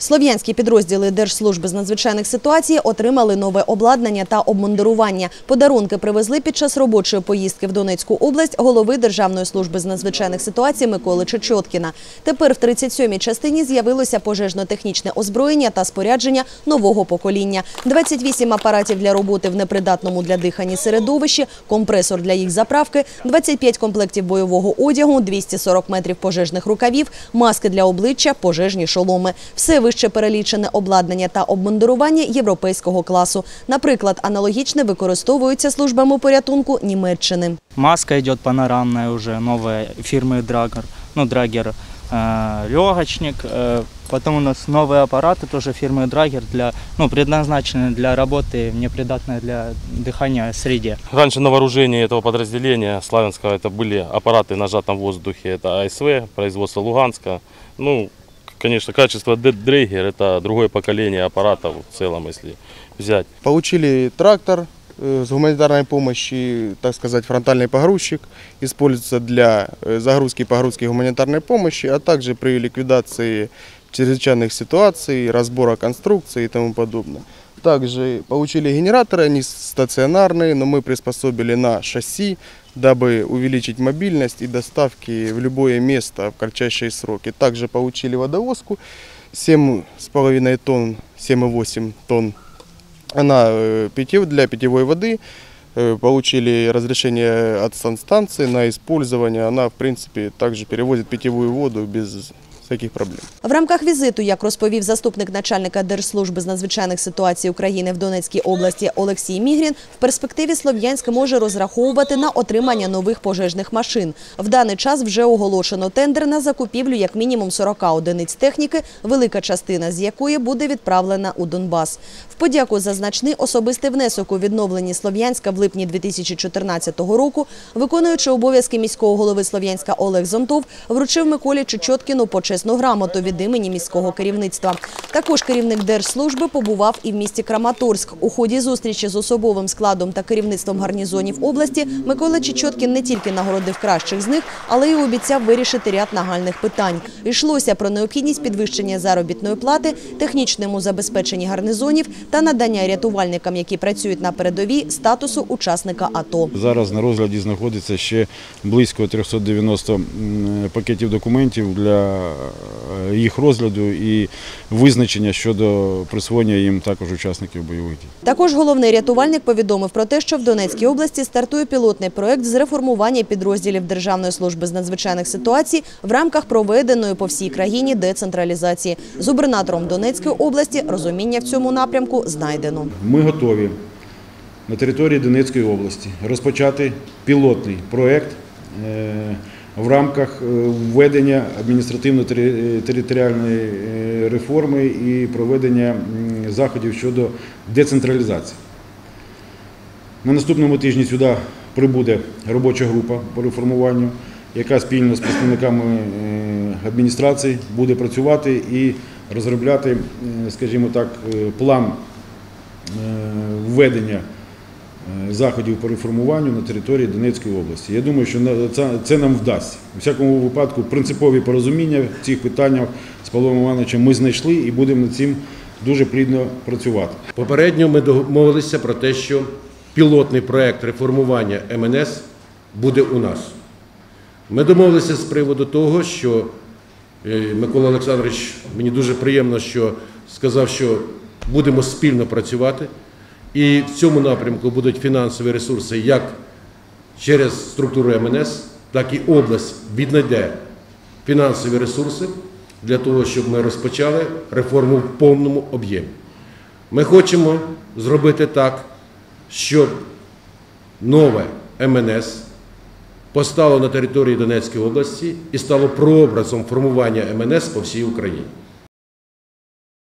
Слов'янські підрозділи Держслужби з надзвичайних ситуацій отримали нове обладнання та обмундирування. Подарунки привезли під час робочої поїздки в Донецьку область голови Державної служби з надзвичайних ситуацій Миколи Чечоткіна. Тепер в 37-й частині з'явилося пожежно-технічне озброєння та спорядження нового покоління. 28 апаратів для роботи в непридатному для дихання середовищі, компресор для їх заправки, 25 комплектів бойового одягу, 240 метрів пожежних рукавів, маски для обличчя, пожежні шоломи. Все вище перелічене обладнання та обмундирування європейського класу. Наприклад, аналогічне використовується службами порятунку Німеччини. Маска идет панорамная уже, новая фирмы Драгер, ну, Драгер, э, легочник. э, потом у нас новые аппараты тоже фирмы Драгер, для, ну, предназначены для работы в непридатной для дыхания среде. Раньше на вооружении этого подразделения Славянского это были аппараты на сжатом воздухе, это АСВ, производство Луганска. Ну, конечно, качество Д- Дрейгер это другое поколение аппаратов в целом, если взять. Получили трактор э, с гуманитарной помощи, так сказать, фронтальный погрузчик. Используется для э, загрузки и погрузки гуманитарной помощи, а также при ликвидации чрезвычайных ситуаций, разбора конструкций и тому подобное. Также получили генераторы, они стационарные, но мы приспособили на шасси, дабы увеличить мобильность и доставки в любое место в кратчайшие сроки. Также получили водовозку 7,5 тонн, 7,8 тонн она э, для питьевой воды. Э, Получили разрешение от санстанции на использование. Она, в принципе, также перевозит питьевую воду без всяких проблем. В рамках візиту, як розповів заступник начальника Держслужби з надзвичайних ситуацій України в Донецькій області Олексій Мігрін, в перспективі Слов'янськ може розраховувати на отримання нових пожежних машин. В даний час вже оголошено тендер на закупівлю як мінімум 40 одиниць техніки, велика частина з якої буде відправлена у Донбас. В подяку за значний особистий внесок у відновленні Слов'янська в липні 2014 року, виконуючи обов'язки міського голови Слов'янська Олег Зонтов, вручив Миколі Чечоткіну почесну грамоту від імені міського керівництва. Також керівник Держслужби побував і в місті Краматорськ. У ході зустрічі з особовим складом та керівництвом гарнізонів області Микола Чечоткін не тільки нагородив кращих з них, але й обіцяв вирішити ряд нагальних питань. Йшлося про необхідність підвищення заробітної плати, технічному забезпеченні гарнізонів та надання рятувальникам, які працюють на передовій, статусу учасника АТО. Зараз на розгляді знаходиться ще близько 390 м, пакетів документів для їх розгляду і визначення щодо присвоєння їм також учасників бойових дій. Також головний рятувальник повідомив про те, що в Донецькій області стартує пілотний проект з реформування підрозділів Державної служби з надзвичайних ситуацій в рамках проведеної по всій країні децентралізації. З губернатором Донецької області розуміння в цьому напрямку знайдено. Ми готові на території Донецької області розпочати пілотний проєкт е, в рамках е, введення адміністративно-територіальної е, реформи і проведення заходів щодо децентралізації. На наступному тижні сюди прибуде робоча група по реформуванню, яка спільно з представниками е, адміністрації буде працювати і розробляти, скажімо так, план введення заходів по реформуванню на території Донецької області. Я думаю, що це, це нам вдасться. У всякому випадку принципові порозуміння в цих питаннях з Павлом Івановичем ми знайшли і будемо над цим дуже плідно працювати. Попередньо ми домовилися про те, що пілотний проект реформування МНС буде у нас. Ми домовилися з приводу того, що е, Микола Олександрович, мені дуже приємно, що сказав, що будемо спільно працювати. І в цьому напрямку будуть фінансові ресурси як через структуру МНС, так і область віднайде фінансові ресурси для того, щоб ми розпочали реформу в повному об'ємі. Ми хочемо зробити так, щоб нове МНС постало на території Донецької області і стало прообразом формування МНС по всій Україні.